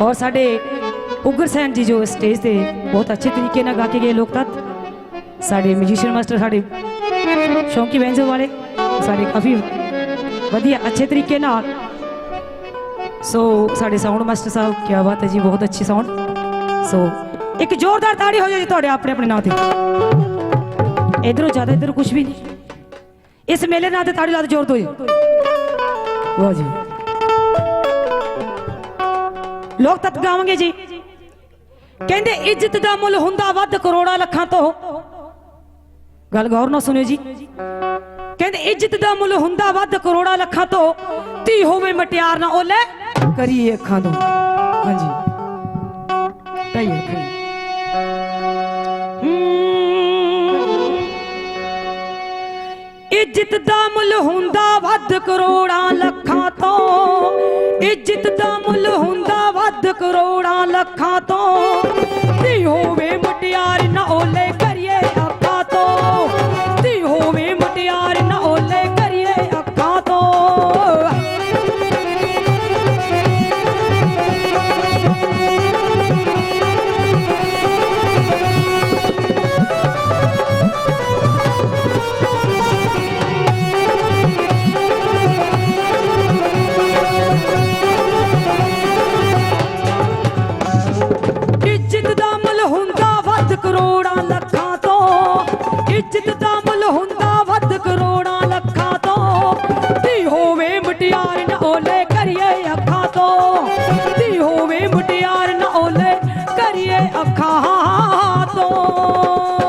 ਔਰ ਸਾਡੇ ਉਗਰ ਸੈਨ ਜੀ ਜੋ ਸਟੇਜ ਤੇ ਬਹੁਤ ਅੱਛੇ ਤਰੀਕੇ ਨਾਲ ਗਾ ਕੇ ਗਏ ਲੋਕ ਤੱਤ ਸਾਡੇ ਮਿਊਜ਼ੀਸ਼ੀਅਨ ਮਾਸਟਰ ਸਾਡੇ ਸ਼ੌਂਕੀ ਵੈਂਜੋ ਵਾਲੇ ਸਾਡੇ ਕਾਫੀ ਵਧੀਆ ਅੱਛੇ ਤਰੀਕੇ ਨਾਲ ਸੋ ਸਾਡੇ ਸਾਊਂਡ ਮਾਸਟਰ ਸਾਹਿਬ ਕੀ ਬਾਤ ਹੈ ਜੀ ਬਹੁਤ ਅੱਛੀ ਸਾਊਂਡ ਸੋ ਇੱਕ ਜ਼ੋਰਦਾਰ ਤਾੜੀ ਹੋ ਜਾਏ ਜੀ ਤੁਹਾਡੇ ਆਪਣੇ ਆਪਣੇ ਨਾਂ ਤੇ ਇਧਰੋਂ ਜ਼ਿਆਦਾ ਇਧਰ ਕੁਝ ਵੀ ਨਹੀਂ ਇਸ ਮੇਲੇ ਨਾਂ ਤੇ ਤਾੜੀ ਲਾ ਦੇ ਜ਼ੋਰ ਤੋਂ ਜੀ ਵਾਹ ਜੀ ਲੋਕ ਤਤ ਗਾਵਾਂਗੇ ਜੀ। ਕਹਿੰਦੇ ਇੱਜ਼ਤ ਦਾ ਮੁੱਲ ਹੁੰਦਾ ਵੱਧ ਕਰੋੜਾਂ ਲੱਖਾਂ ਤੋਂ। ਗੱਲ ਗੌਰ ਨਾਲ ਸੁਣਿਓ ਜੀ। ਕਹਿੰਦੇ ਇੱਜ਼ਤ ਦਾ ਮੁੱਲ ਹੁੰਦਾ ਵੱਧ ਕਰੋੜਾਂ ਲੱਖਾਂ ਤੋਂ। ਧੀ ਹੋਵੇ ਮਟਿਆਰ ਨਾ ਓਲੇ ਕਰੀਏ ਅੱਖਾਂ ਤੋਂ। ਹਾਂਜੀ। ਕਈ ਅੱਖਾਂ ਇੱਜ਼ਤ ਦਾ ਮੁੱਲ ਹੁੰਦਾ ਵੱਧ ਕਰੋੜਾਂ ਲੱਖਾਂ ਤੋਂ। ਇੱਜ਼ਤ ਦਾ ਮੁੱਲ ਹੁੰਦਾ ਵੱਧ ਕਰੋੜਾਂ ਲੱਖਾਂ ਤੋਂ। ਧੀ ਹੋਵੇ ਮਟਿਆਰ ਮੁੱਲ ਹੁੰਦਾ ਵੱਧ ਕਰੋੜਾਂ ਲੱਖਾਂ ਤੋਂ। ਧੀ ਹੋਵੇ ਮਟਿਆਰ ਨਾ ਓਲੇ ਕਰੀਏ ਅੱਖਾਂ ਤੋਂ। ਧੀ ਹੋਵੇ ਮਟਿਆਰ ਨਾ ਓਲੇ ਕਰੀਏ ਅੱਖਾਂ ਤੋਂ।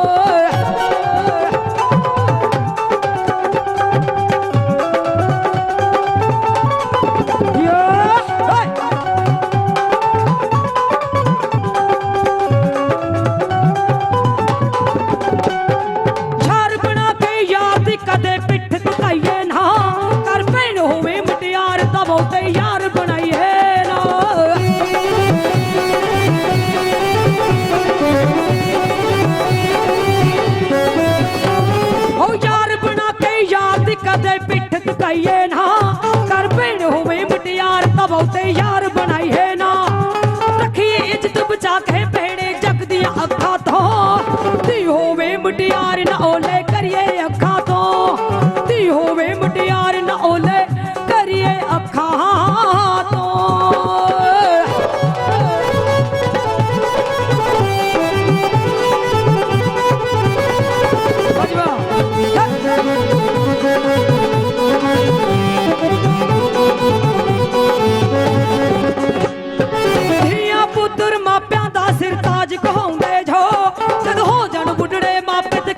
ਪਿੱਠ ਟਕਾਈਏ ਨਾ। ਕਰ ਭੈਣ ਹੋਵੇ ਮਟਿਆਰ, ਤਾਂ ਬਹੁਤੇ ਯਾਰ ਬਣਾਈਏ ਨਾ। ਰੱਖੀਏ ਇੱਜ਼ਤ ਬਚਾ ਕੇ ਭੈਣੇ ਜਗ ਦੀਆਂ ਅੱਖਾਂ ਤੋਂ। ਧੀ ਹੋਵੇ ਮਟਿਆਰ ਨਾ ਓਲੇ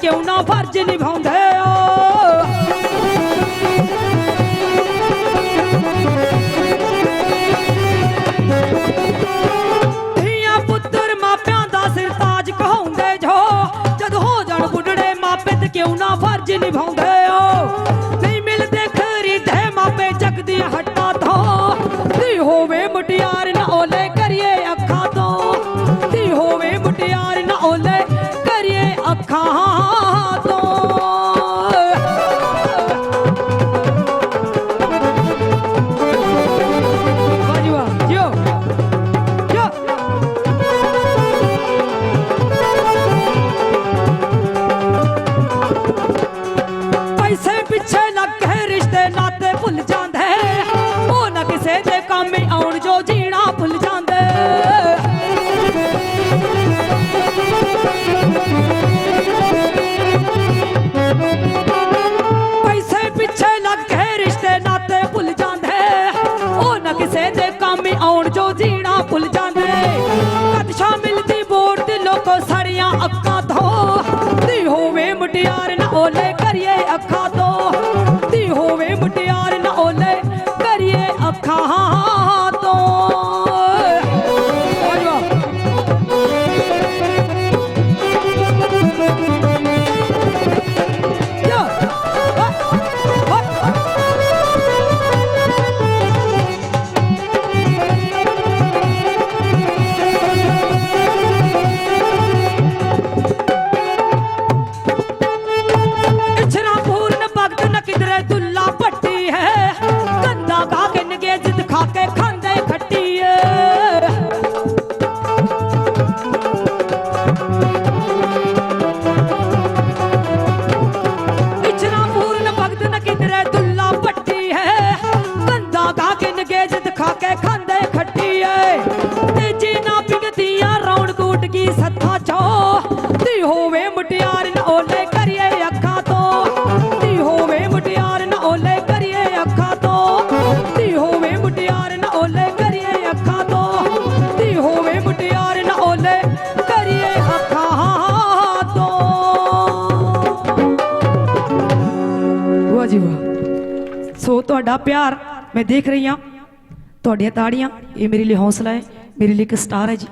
ਕਿਉਂ ਨਾ ਫਰਜ਼ ਨਿਭਾਉਂਦੇ ਓ ਧੀਆਂ ਪੁੱਤਰ ਮਾਪਿਆਂ ਦਾ ਸਿਰ ਕਹਾਉਂਦੇ ਜੋ। ਜਦ ਹੋ ਜਾਣ ਬੁੱਢੜੇ ਮਾਪੇ ਤੇ ਕਿਉਂ ਨਾ ਫਰਜ਼ ਨਿਭਾਉਂਦੇ ਦੇ ਆਉਣ ਜੋ ਜੀਣਾ ਭੁੱਲ ਜਾਂਦੇ। ਪੈਸੇ ਪਿੱਛੇ ਲੱਗ ਕੇ ਰਿਸ਼ਤੇ ਨਾਤੇ ਭੁੱਲ ਜਾਂਦੇ। ਉਹ ਨਾ ਕਿਸੇ ਦੇ ਕੰਮ ਆਉਣ ਜੋ ਜੀਣਾ ਭੁੱਲ ਜਾਂਦੇ। ਕਦਸ਼ਾ ਮਿਲਦੀ ਬੋੜ ਦੇ ਲੋਕੋ ਸੜੀਆਂ ਅੱਖਾਂ ਤੋਂ ਧੀ ਹੋਵੇ ਮੁਟਿਆਰ ਨਾ ਓਲੇ ਕਰੀਏ ਤੁਹਾਡਾ ਪਿਆਰ ਮੈਂ ਦੇਖ ਰਹੀ ਹਾਂ। ਤੁਹਾਡੀਆਂ ਤਾੜੀਆਂ, ਇਹ ਮੇਰੇ ਲਈ ਹੌਸਲਾ ਹੈ, ਮੇਰੇ ਲਈ ਇੱਕ ਸਟਾਰ ਹੈ ਜੀ।